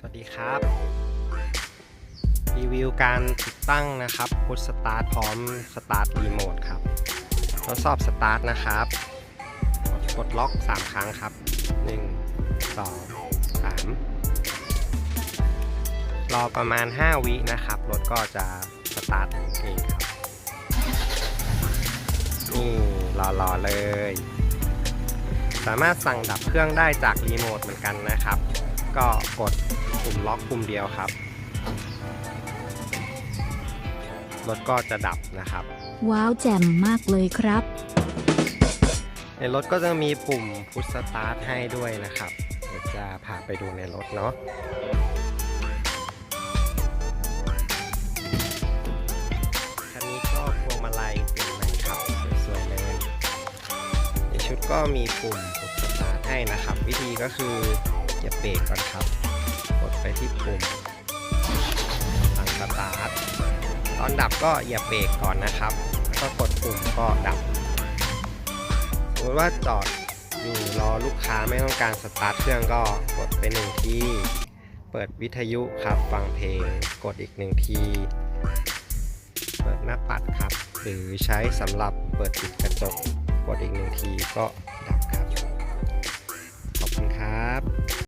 สวัสดีครับ รีวิวการติดตั้งนะครับพุทสตาร์ทพร้อมสตาร์ทรีโมทครับทดสอบสตาร์ทนะครับ กดล็อก 3 ครั้งครับ 1 2 3 รอประมาณ 5 วินะครับ รถก็จะสตาร์ทเองครับ นี่รอๆเลย สามารถสั่งดับเครื่องได้จากรีโมทเหมือนกันนะครับ ก็กดปุ่มล็อกปุ่มเดียวครับ รถก็จะดับนะครับ ว้าวแจ่มมากเลยครับ ในรถก็จะมีปุ่มพุชสตาร์ทให้ด้วยนะครับเดี๋ยวจะพาไปดูในรถเนาะคันนี้ก็พวงมาลัยเปลี่ยนใหม่ครับสวยๆเลย ในชุดก็มีปุ่มพุชสตาร์ทให้นะครับ วิธีก็คือ อย่าเบรกก่อนครับ กดไปที่ปุ่มสั่งสตาร์ทตอนดับก็อย่าเบรกก่อนนะครับ ก็กดปุ่มก็ดับ สมมติว่าจอดอยู่รอลูกค้าไม่ต้องการสตาร์ทเครื่องก็กดไปหนึ่งทีเปิดวิทยุครับฟังเพลง กดอีกหนึ่งที เปิดหน้าปัดครับ หรือใช้สำหรับเปิดปิดกระจก กดอีกหนึ่งทีก็